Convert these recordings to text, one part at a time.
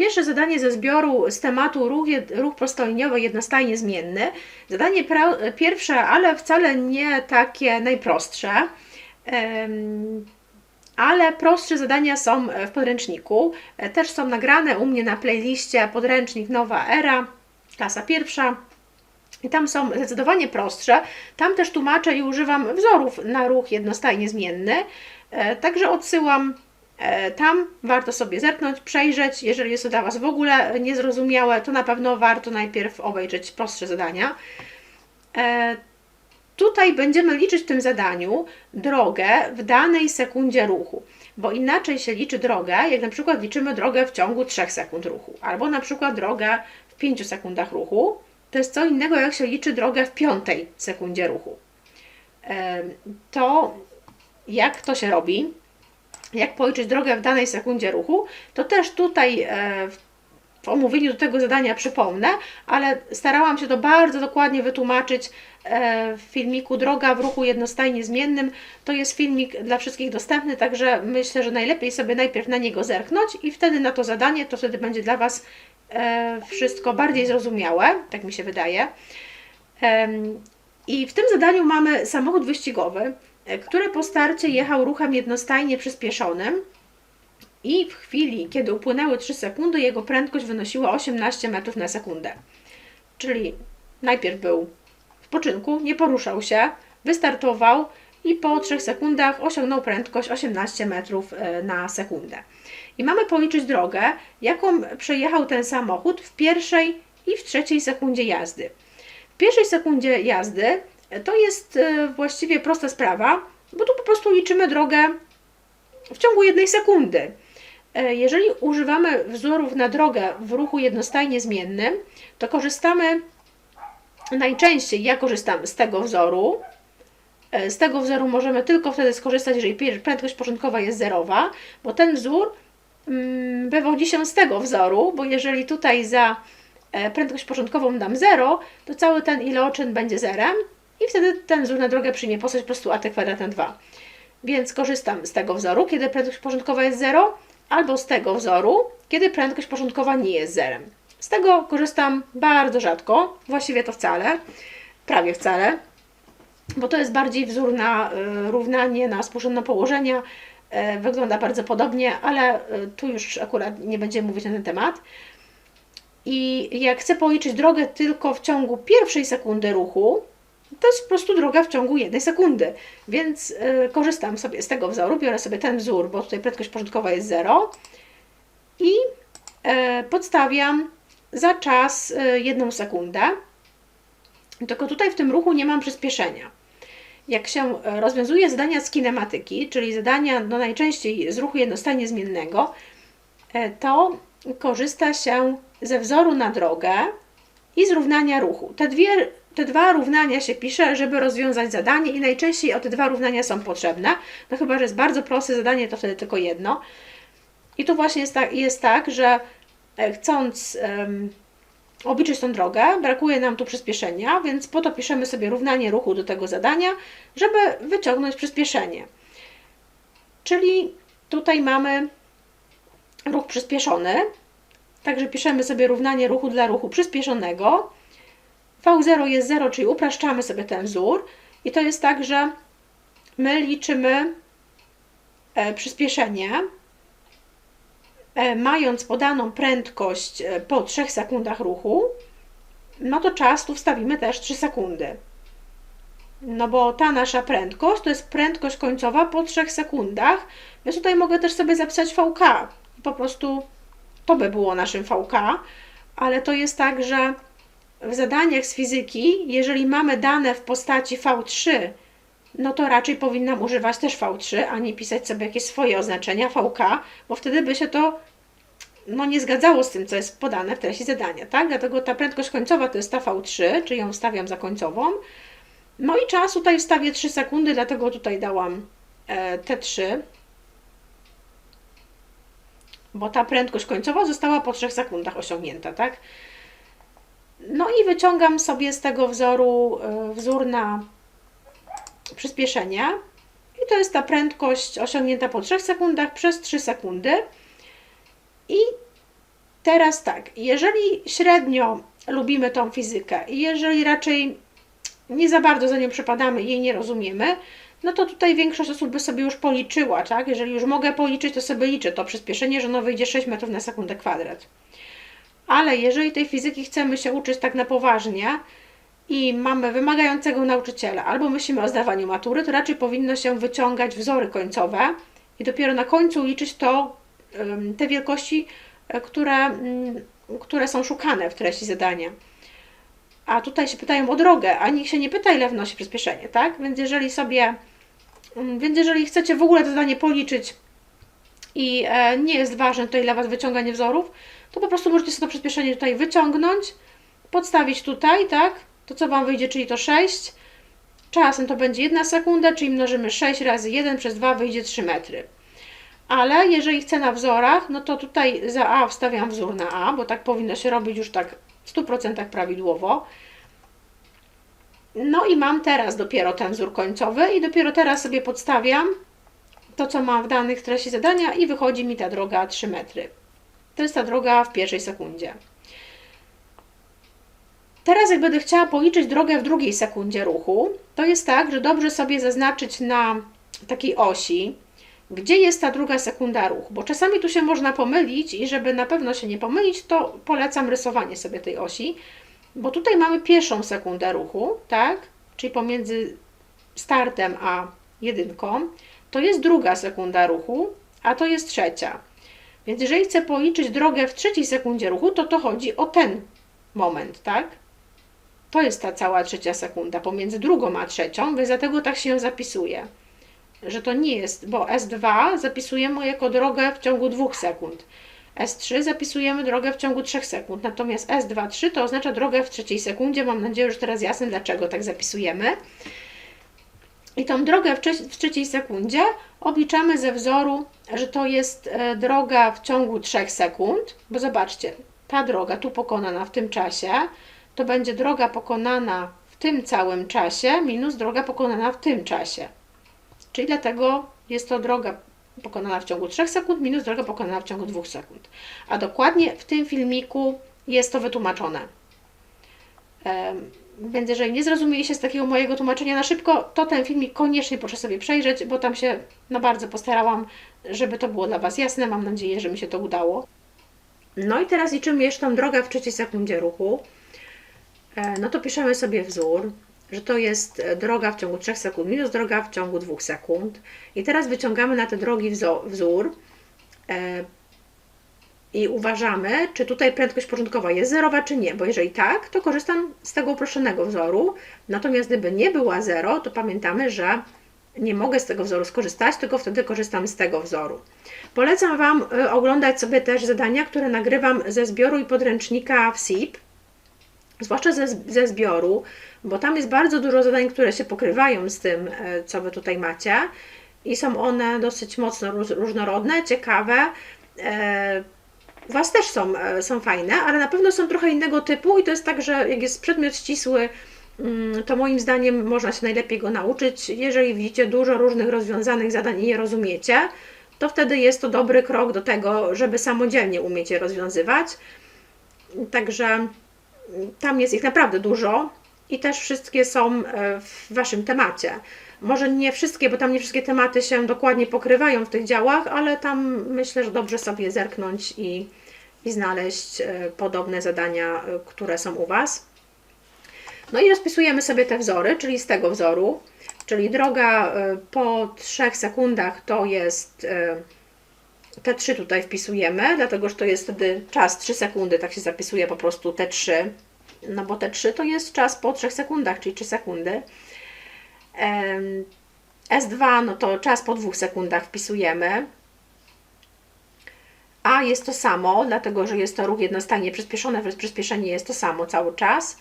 Pierwsze zadanie ze zbioru z tematu ruch, ruch prostoliniowy jednostajnie zmienny. Zadanie pierwsze, ale wcale nie takie najprostsze. Em, ale prostsze zadania są w podręczniku. E, Też są nagrane u mnie na playliście podręcznik Nowa Era, klasa pierwsza. I tam są zdecydowanie prostsze. Tam też tłumaczę i używam wzorów na ruch jednostajnie zmienny. E, Także odsyłam tam. Warto sobie zerknąć, przejrzeć. Jeżeli jest to dla Was w ogóle niezrozumiałe, to na pewno warto najpierw obejrzeć prostsze zadania. E, Tutaj będziemy liczyć w tym zadaniu drogę w danej sekundzie ruchu, bo inaczej się liczy drogę, jak na przykład liczymy drogę w ciągu 3 sekund ruchu, albo na przykład drogę w 5 sekundach ruchu. To jest co innego, jak się liczy drogę w piątej sekundzie ruchu. Em, To jak to się robi, jak policzyć drogę w danej sekundzie ruchu, to też tutaj e, w omówieniu do tego zadania przypomnę, ale starałam się to bardzo dokładnie wytłumaczyć e, w filmiku Droga w ruchu jednostajnie zmiennym. To jest filmik dla wszystkich dostępny, także myślę, że najlepiej sobie najpierw na niego zerknąć i wtedy na to zadanie, to wtedy będzie dla Was e, wszystko bardziej zrozumiałe, tak mi się wydaje. I w tym zadaniu mamy samochód wyścigowy, który po starcie jechał ruchem jednostajnie przyspieszonym i w chwili, kiedy upłynęły 3 sekundy, jego prędkość wynosiła 18 metrów na sekundę. Czyli najpierw był w poczynku, nie poruszał się, wystartował i po 3 sekundach osiągnął prędkość 18 metrów e, na sekundę. I mamy policzyć drogę, jaką przejechał ten samochód w pierwszej i w trzeciej sekundzie jazdy. W pierwszej sekundzie jazdy to jest e, właściwie prosta sprawa, bo tu po prostu liczymy drogę w ciągu jednej sekundy. E, Jeżeli używamy wzorów na drogę w ruchu jednostajnie zmiennym, to korzystamy najczęściej, ja korzystam z tego wzoru. E, Z tego wzoru możemy tylko wtedy skorzystać, jeżeli prędkość początkowa jest zerowa, bo ten wzór mm, wywodzi się z tego wzoru, bo jeżeli tutaj za prędkość początkową dam 0, to cały ten iloczyn będzie zerem i wtedy ten wzór na drogę przyjmie postać po prostu at kwadrat na 2. Więc korzystam z tego wzoru, kiedy prędkość początkowa jest 0, albo z tego wzoru, kiedy prędkość początkowa nie jest zerem. Z tego korzystam bardzo rzadko, właściwie to wcale, prawie wcale, bo to jest bardziej wzór na y, równanie, na współrzędne położenia. Y, wygląda bardzo podobnie, ale y, tu już akurat nie będziemy mówić na ten temat. I jak chcę policzyć drogę tylko w ciągu pierwszej sekundy ruchu, to jest po prostu droga w ciągu jednej sekundy. Więc y, korzystam sobie z tego wzoru, biorę sobie ten wzór, bo tutaj prędkość początkowa jest 0 i y, podstawiam za czas y, jedną sekundę. Tylko tutaj w tym ruchu nie mam przyspieszenia. Jak się rozwiązuje zadania z kinematyki, czyli zadania no, najczęściej z ruchu jednostajnie zmiennego, to korzysta się ze wzoru na drogę i z równania ruchu. Te, dwie, te dwa równania się pisze, żeby rozwiązać zadanie i najczęściej o te dwa równania są potrzebne. No chyba, że jest bardzo proste zadanie, to wtedy tylko jedno. I tu właśnie jest tak, jest tak że e, chcąc em, obliczyć tą drogę, brakuje nam tu przyspieszenia, więc po to piszemy sobie równanie ruchu do tego zadania, żeby wyciągnąć przyspieszenie. Czyli tutaj mamy ruch przyspieszony, także piszemy sobie równanie ruchu dla ruchu przyspieszonego. V0 jest 0, czyli upraszczamy sobie ten wzór i to jest tak, że my liczymy e, przyspieszenie, e, mając podaną prędkość e, po 3 sekundach ruchu, no to czas tu wstawimy też 3 sekundy. No bo ta nasza prędkość to jest prędkość końcowa po 3 sekundach. Więc tutaj mogę też sobie zapisać VK. Po prostu to by było naszym VK, ale to jest tak, że w zadaniach z fizyki, jeżeli mamy dane w postaci V3, no to raczej powinnam używać też V3, a nie pisać sobie jakieś swoje oznaczenia VK, bo wtedy by się to no, nie zgadzało z tym, co jest podane w treści zadania, tak? Dlatego ta prędkość końcowa to jest ta V3, czyli ją wstawiam za końcową. No i czas tutaj wstawię 3 sekundy, dlatego tutaj dałam e, te 3, bo ta prędkość końcowa została po 3 sekundach osiągnięta, tak? No i wyciągam sobie z tego wzoru e, wzór na przyspieszenie. I to jest ta prędkość osiągnięta po 3 sekundach przez 3 sekundy. I Teraz tak, jeżeli średnio lubimy tą fizykę i jeżeli raczej nie za bardzo za nią przepadamy i jej nie rozumiemy, no to tutaj większość osób by sobie już policzyła, tak? Jeżeli już mogę policzyć, to sobie liczę to przyspieszenie, że ono wyjdzie 6 metrów na sekundę kwadrat. Ale jeżeli tej fizyki chcemy się uczyć tak na poważnie i mamy wymagającego nauczyciela, albo myślimy o zdawaniu matury, to raczej powinno się wyciągać wzory końcowe i dopiero na końcu liczyć to, te wielkości, e, które, ym, które są szukane w treści zadania. A tutaj się pytają o drogę, a nikt się nie pyta, ile wnosi przyspieszenie, tak? Więc jeżeli sobie, ym, więc jeżeli chcecie w ogóle to zadanie policzyć i e, nie jest ważne to, ile Was wyciąganie wzorów, to po prostu możecie sobie to przyspieszenie tutaj wyciągnąć, podstawić tutaj, tak? To co Wam wyjdzie, czyli to 6. Czasem to będzie 1 sekunda, czyli mnożymy 6 razy 1 przez 2 wyjdzie 3 metry. Ale jeżeli chcę na wzorach, no to tutaj za A wstawiam wzór na A, bo tak powinno się robić już tak w 100% prawidłowo. No i mam teraz dopiero ten wzór końcowy i dopiero teraz sobie podstawiam to, co mam w danych treści zadania i wychodzi mi ta droga 3 metry. To jest ta droga w pierwszej sekundzie. Teraz jak będę chciała policzyć drogę w drugiej sekundzie ruchu, to jest tak, że dobrze sobie zaznaczyć na takiej osi, gdzie jest ta druga sekunda ruchu, bo czasami tu się można pomylić i żeby na pewno się nie pomylić, to polecam rysowanie sobie tej osi, bo tutaj mamy pierwszą sekundę ruchu, tak? Czyli pomiędzy startem a jedynką, to jest druga sekunda ruchu, a to jest trzecia. Więc jeżeli chcę policzyć drogę w trzeciej sekundzie ruchu, to to chodzi o ten moment, tak? To jest ta cała trzecia sekunda pomiędzy drugą a trzecią, więc dlatego tak się zapisuje. Że to nie jest, bo S2 zapisujemy jako drogę w ciągu 2 sekund. S3 zapisujemy drogę w ciągu 3 sekund, natomiast S2-3 to oznacza drogę w trzeciej sekundzie. Mam nadzieję, że teraz jasne, dlaczego tak zapisujemy. I tą drogę w, w trzeciej sekundzie obliczamy ze wzoru, że to jest e, droga w ciągu 3 sekund, bo zobaczcie, ta droga tu pokonana w tym czasie, to będzie droga pokonana w tym całym czasie minus droga pokonana w tym czasie. Czyli dlatego jest to droga pokonana w ciągu 3 sekund minus droga pokonana w ciągu 2 sekund. A dokładnie w tym filmiku jest to wytłumaczone. Więc jeżeli nie zrozumieliście z takiego mojego tłumaczenia na szybko, to ten filmik koniecznie proszę sobie przejrzeć, bo tam się no bardzo postarałam, żeby to było dla Was jasne. Mam nadzieję, że mi się to udało. No i teraz liczymy jeszcze tą drogę w trzeciej sekundzie ruchu. E, No to piszemy sobie wzór, że to jest e, droga w ciągu 3 sekund minus droga w ciągu 2 sekund. I teraz wyciągamy na te drogi wzór e, i uważamy, czy tutaj prędkość początkowa jest zerowa, czy nie, bo jeżeli tak, to korzystam z tego uproszczonego wzoru. Natomiast gdyby nie była 0, to pamiętamy, że nie mogę z tego wzoru skorzystać, tylko wtedy korzystam z tego wzoru. Polecam Wam y, oglądać sobie też zadania, które nagrywam ze zbioru i podręcznika w SIP, zwłaszcza ze, ze zbioru, bo tam jest bardzo dużo zadań, które się pokrywają z tym, e, co Wy tutaj macie i są one dosyć mocno róż- różnorodne, ciekawe. U Was też są, e, są fajne, ale na pewno są trochę innego typu i to jest tak, że jak jest przedmiot ścisły, mm, to moim zdaniem można się najlepiej go nauczyć. Jeżeli widzicie dużo różnych rozwiązanych zadań i je rozumiecie, to wtedy jest to dobry krok do tego, żeby samodzielnie umieć je rozwiązywać. Także mm, tam jest ich naprawdę dużo i też wszystkie są e, w Waszym temacie. Może nie wszystkie, bo tam nie wszystkie tematy się dokładnie pokrywają w tych działach, ale tam myślę, że dobrze sobie zerknąć i, i znaleźć e, podobne zadania, e, które są u Was. No i rozpisujemy sobie te wzory, czyli z tego wzoru, czyli droga e, po 3 sekundach to jest te 3 tutaj wpisujemy, dlatego że to jest wtedy czas 3 sekundy, tak się zapisuje po prostu te 3, no bo te 3 to jest czas po 3 sekundach, czyli 3 sekundy. Em, S2 no to czas po 2 sekundach wpisujemy. A jest to samo, dlatego że jest to ruch jednostajnie przyspieszony, więc przyspieszenie jest to samo cały czas.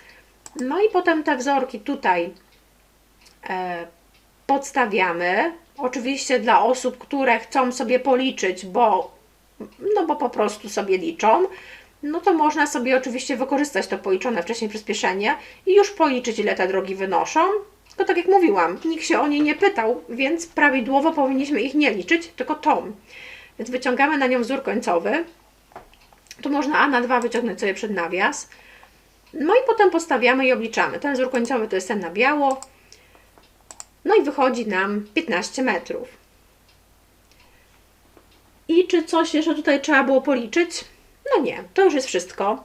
No i potem te wzorki tutaj e, podstawiamy. Oczywiście dla osób, które chcą sobie policzyć, bo, no bo po prostu sobie liczą, no to można sobie oczywiście wykorzystać to policzone wcześniej przyspieszenie i już policzyć, ile te drogi wynoszą. Tylko tak jak mówiłam, nikt się o nie nie pytał, więc prawidłowo powinniśmy ich nie liczyć, tylko tą. Więc wyciągamy na nią wzór końcowy. Tu można A na 2 wyciągnąć sobie przed nawias. No i potem postawiamy i obliczamy. Ten wzór końcowy to jest ten na biało. No i wychodzi nam 15 metrów. I czy coś jeszcze tutaj trzeba było policzyć? No nie, to już jest wszystko.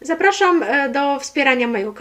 Zapraszam e, do wspierania mojego kanału.